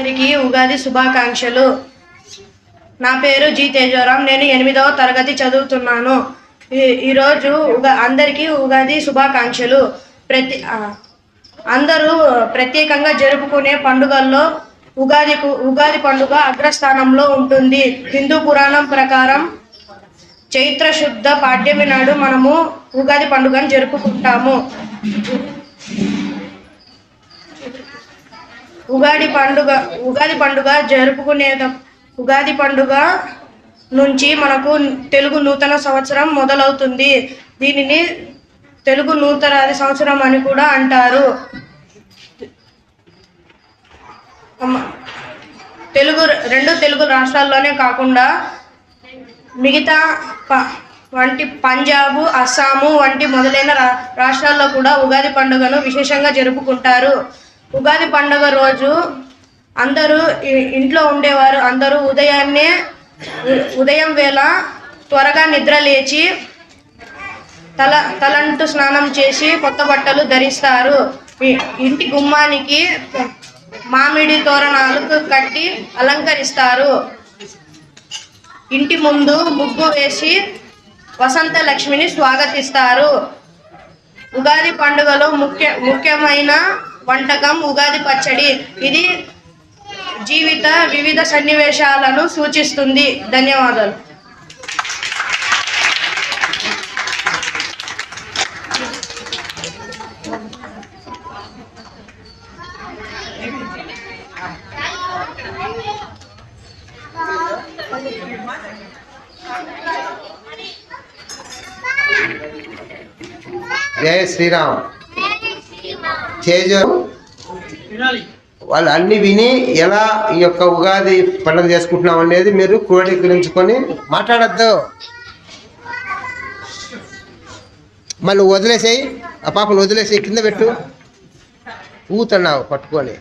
అందరికీ ఉగాది శుభాకాంక్షలు. నా పేరు జీ తేజోరాం నేను ఎనిమిదవ తరగతి చదువుతున్నాను. ఈ- ఈరోజు ఉగా అందరికీ ఉగాది శుభాకాంక్షలు. ప్రతి అందరూ ప్రత్యేకంగా జరుపుకునే పండుగల్లో ఉగాది ఉగాది పండుగ అగ్రస్థానంలో ఉంటుంది. హిందూ పురాణం ప్రకారం చైత్ర శుద్ధ పాడ్యమి నాడు మనము ఉగాది పండుగను జరుపుకుంటాము. ఉగాది పండుగ ఉగాది పండుగ జరుపుకునే ఉగాది పండుగ నుంచి మనకు తెలుగు నూతన సంవత్సరం మొదలవుతుంది. దీనిని తెలుగు నూతనాది సంవత్సరం అని కూడా అంటారు. తెలుగు రెండు తెలుగు రాష్ట్రాల్లోనే కాకుండా మిగతా ప- వంటి పంజాబు అస్సాము వంటి మొదలైన రా రాష్ట్రాల్లో కూడా ఉగాది పండుగను విశేషంగా జరుపుకుంటారు. ఉగాది పండుగ రోజు అందరూ ఇంట్లో ఉండేవారు. అందరూ ఉదయాన్నే ఉదయం వేళ త్వరగా నిద్ర లేచి తల తలంటు స్నానం చేసి కొత్త బట్టలు ధరిస్తారు. ఇ- ఇంటి గుమ్మానికి మామిడి తోరణాలకు కట్టి అలంకరిస్తారు. ఇంటి ముందు ముగ్గు వేసి వసంత లక్ష్మిని స్వాగతిస్తారు. ఉగాది పండుగలో ముఖ్య ముఖ్యమైన వంటకం ఉగాది పచ్చడి. ఇది జీవిత వివిధ సన్నివేశాలను సూచిస్తుంది. ధన్యవాదాలు. జయ శ్రీరామ్. చేజు వాళ్ళు అన్ని విని ఎలా ఈ యొక్క ఉగాది పండుగ చేసుకుంటున్నాం అనేది మీరు క్రోడీకరించుకొని మాట్లాడద్దు. మళ్ళీ వదిలేసేయి ఆ పాపను వదిలేసి కింద పెట్టు. ఊతున్నావు పట్టుకొని.